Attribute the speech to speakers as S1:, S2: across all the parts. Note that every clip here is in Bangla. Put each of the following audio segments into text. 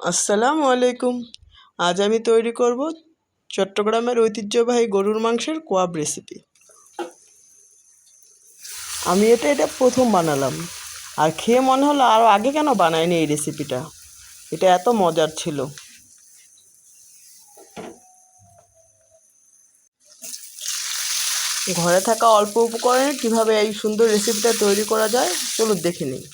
S1: আসসালামু আলাইকুম। আজ আমি তৈরি করব চট্টগ্রামের ঐতিহ্যবাহী গরুর মাংসের কোয়াব রেসিপি। আমি এটা এটা প্রথম বানালাম। আর খেয়ে মনে হলো আরও আগে কেন বানায়নি এই রেসিপিটা? এটা এত মজার ছিল। ঘরে থাকা অল্প উপকরণে কীভাবে এই সুন্দর রেসিপিটা তৈরি করা যায়, চলুন দেখে নিই।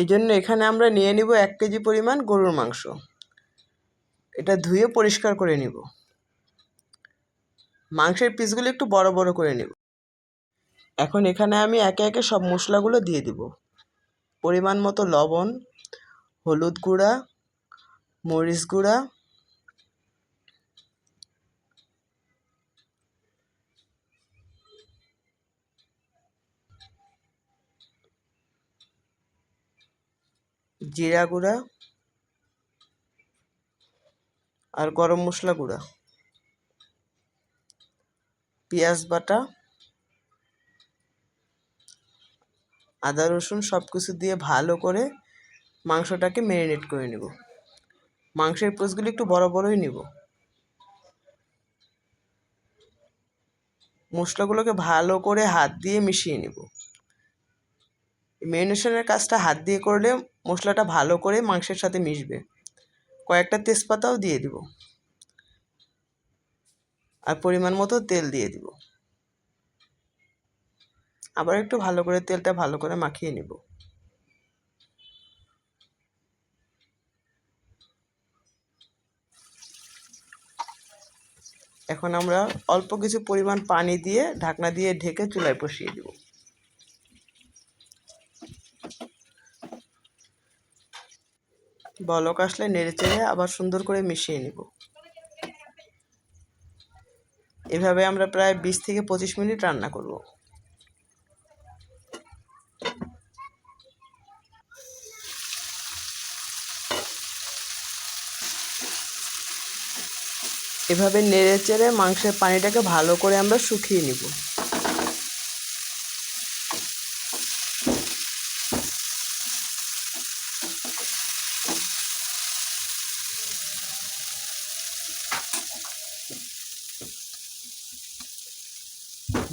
S1: এই জন্য এখানে আমরা নিয়ে নিব এক কেজি পরিমাণ গরুর মাংস। এটা ধুয়ে পরিষ্কার করে নিব। মাংসের পিসগুলো একটু বড় বড় করে নেব। এখন এখানে আমি একে একে সব মশলাগুলো দিয়ে দিব। পরিমাণ মতো লবণ, হলুদ গুঁড়া, মরিচ গুঁড়া জিরা গুঁড়া আর গরম মশলা গুঁড়া, পেঁয়াজ বাটা, আদা, রসুন সব কিছু দিয়ে ভালো করে মাংসটাকে ম্যারিনেট করে নেব। মাংসের পিসগুলো একটু বড় বড়ই নেব। মশলাগুলোকে ভালো করে হাত দিয়ে মিশিয়ে নেব। ম্যারিনেশনের কাজটা হাত দিয়ে করলে মশলাটা ভালো করে মাংসের সাথে মিশবে। কয়েকটা তেজপাতাও দিয়ে দিব। আর পরিমাণ মতো তেল দিয়ে দিব। আবার একটু ভালো করে তেলটা ভালো করে মাখিয়ে নিব। এখন আমরা অল্প কিছু পরিমাণ পানি দিয়ে ঢাকনা দিয়ে ঢেকে চুলায় বসিয়ে দেব। বলক আসলে নেড়ে চেড়ে আবার সুন্দর করে মিশিয়ে নিব। এভাবে আমরা প্রায় বিশ থেকে পঁচিশ মিনিট রান্না করব। এভাবে নেড়ে চেড়ে মাংসের পানিটাকে ভালো করে আমরা শুকিয়ে নিব।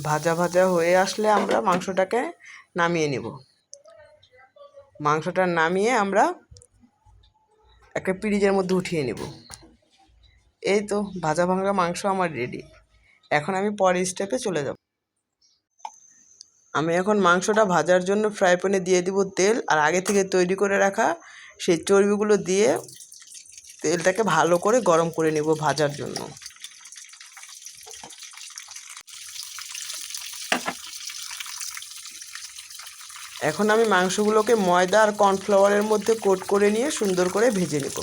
S1: ভাজা ভাজা হয়ে আসলে আমরা মাংসটাকে নামিয়ে নিব। মাংসটা নামিয়ে আমরা একটা পিরিজের মধ্যে উঠিয়ে নেব। এই তো ভাজা ভাঙা মাংস আমার রেডি এখন আমি পরের স্টেপে চলে যাব। আমি এখন মাংসটা ভাজার জন্য ফ্রাই প্যানে দিয়ে দিব তেল আর আগে থেকে তৈরি করে রাখা সেই চর্বিগুলো দিয়ে তেলটাকে ভালো করে গরম করে নেব ভাজার জন্য। এখন আমি মাংসগুলোকে ময়দা আর কর্নফ্লাওয়ারের মধ্যে কোট করে নিয়ে সুন্দর করে ভেজে নেব।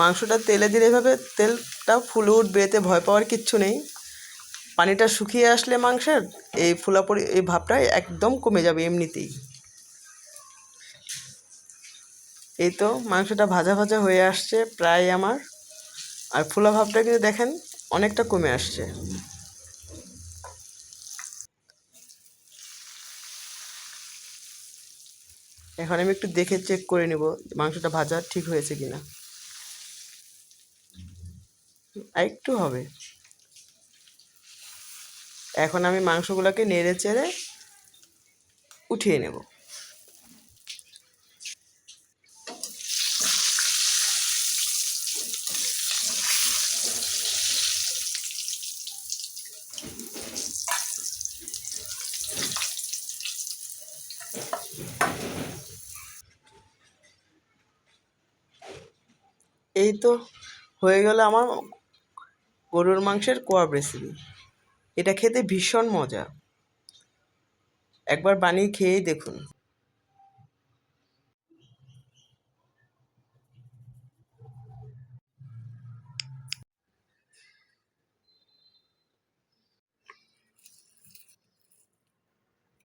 S1: মাংসটা তেলে দিলে এভাবে তেলটা ফুলে উঠবে, এতে ভয় পাওয়ার কিচ্ছু নেই। পানিটা শুকিয়ে আসলে মাংসের এই ফুলাপড়ি এই ভাবটা একদম কমে যাবে এমনিতেই। এই তো মাংসটা ভাজা ভাজা হয়ে আসছে প্রায় আমার। আর ফোলা ভাবটা কিন্তু দেখেন অনেকটা কমে আসছে। এখন আমি একটু দেখে চেক করে নিব মাংসটা ভাজা ঠিক হয়েছে কিনা। আর একটু হবে। এখন আমি মাংসগুলোকে নেড়ে চেড়ে উঠিয়ে নেব। এই তো হয়ে গেল আমার গরুর মাংসের কোয়াব রেসিপি এটা খেতে ভীষণ মজা। একবার বানিয়ে খেয়েই দেখুন।